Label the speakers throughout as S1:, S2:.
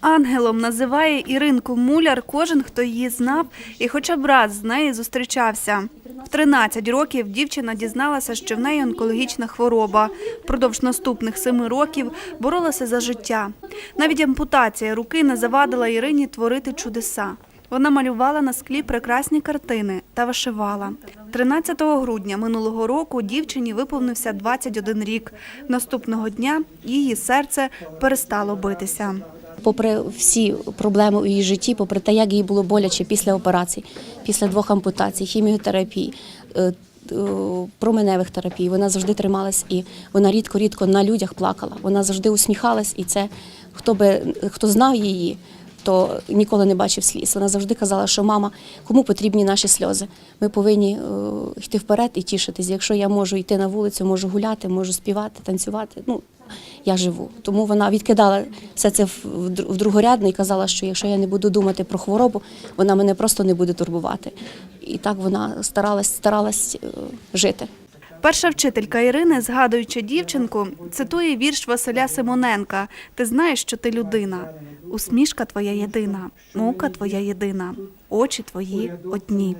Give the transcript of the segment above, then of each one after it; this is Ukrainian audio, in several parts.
S1: Ангелом називає Іринку Муляр кожен, хто її знав і хоча б раз з нею зустрічався. В 13 років дівчина дізналася, що в неї онкологічна хвороба. Впродовж наступних семи років боролася за життя. Навіть ампутація руки не завадила Ірині творити чудеса. Вона малювала на склі прекрасні картини та вишивала. 13 грудня минулого року дівчині виповнився 21 рік. Наступного дня її серце перестало битися.
S2: Попри всі проблеми у її житті, попри те, як їй було боляче після операцій, після двох ампутацій, хіміотерапії, е, е, променевих терапій, вона завжди трималась і вона рідко-рідко на людях плакала. Вона завжди усміхалась, і це хто би хто знав її, то ніколи не бачив сліз. Вона завжди казала, що мама, кому потрібні наші сльози. Ми повинні е, йти вперед і тішитись. Якщо я можу йти на вулицю, можу гуляти, можу співати, танцювати. Ну я живу. Тому вона відкидала все це в в дру- в другорядне і казала, що якщо я не буду думати про хворобу, вона мене просто не буде турбувати. І так вона старалась, старалась е, жити.
S1: Перша вчителька Ірини, згадуючи дівчинку, цитує вірш Василя Симоненка: Ти знаєш, що ти людина. Усмішка твоя єдина, мука твоя єдина, очі твої одні.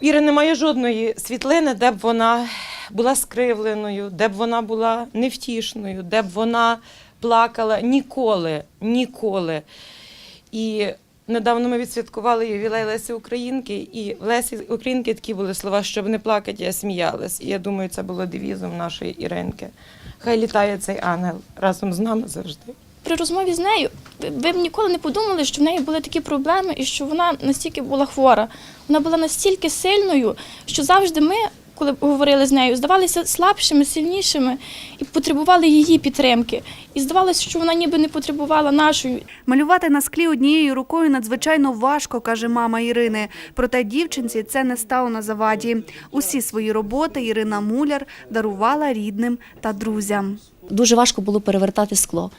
S3: Іри немає жодної світлини, де б вона була скривленою, де б вона була невтішною, де б вона плакала ніколи, ніколи. І недавно ми відсвяткували ювілей Лесі Українки, і в Лесі Українки такі були слова, щоб не плакати, а сміялась. І я думаю, це було девізом нашої Іринки. Хай літає цей ангел разом з нами завжди.
S4: При розмові з нею ви б ніколи не подумали, що в неї були такі проблеми і що вона настільки була хвора. Вона була настільки сильною, що завжди ми, коли говорили з нею, здавалися слабшими, сильнішими і потребували її підтримки. І здавалося, що вона ніби не потребувала нашої.
S1: Малювати на склі однією рукою надзвичайно важко, каже мама Ірини. Проте дівчинці це не стало на заваді. Усі свої роботи Ірина Муляр дарувала рідним та друзям.
S2: Дуже важко було перевертати скло.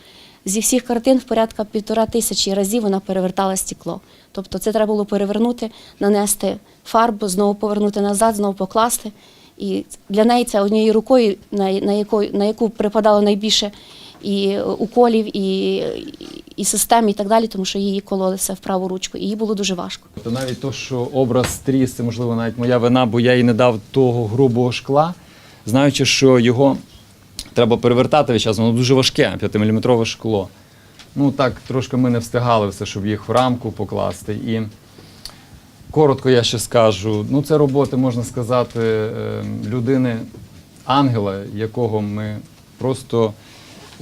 S2: Зі всіх картин в порядка півтора тисячі разів вона перевертала стекло. Тобто це треба було перевернути, нанести фарбу, знову повернути назад, знову покласти. І для неї це однією рукою, на, яку, на яку припадало найбільше і уколів, і, і систем, і так далі, тому що її кололися в праву ручку. І їй було дуже важко.
S5: То навіть то, що образ тріс, це можливо навіть моя вина, бо я їй не дав того грубого шкла, знаючи, що його треба перевертати весь час, воно дуже важке, 5-мм шкло. Ну так, трошки ми не встигали все, щоб їх в рамку покласти. І коротко я ще скажу: ну, це роботи, можна сказати, е, людини, ангела, якого ми просто.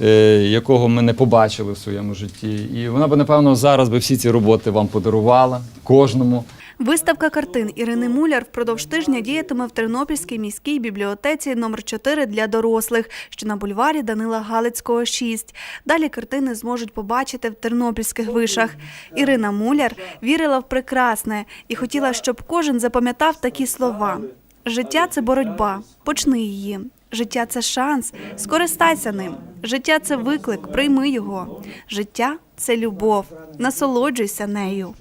S5: е, Якого ми не побачили в своєму житті, і вона б напевно зараз би всі ці роботи вам подарувала кожному.
S1: Виставка картин Ірини Муляр впродовж тижня діятиме в Тернопільській міській бібліотеці номер 4 для дорослих, що на бульварі Данила Галицького 6. Далі картини зможуть побачити в тернопільських вишах. Ірина Муляр вірила в прекрасне і хотіла, щоб кожен запам'ятав такі слова: життя це боротьба, почни її. Життя це шанс, скористайся ним. Життя це виклик, прийми його. Життя це любов, насолоджуйся нею.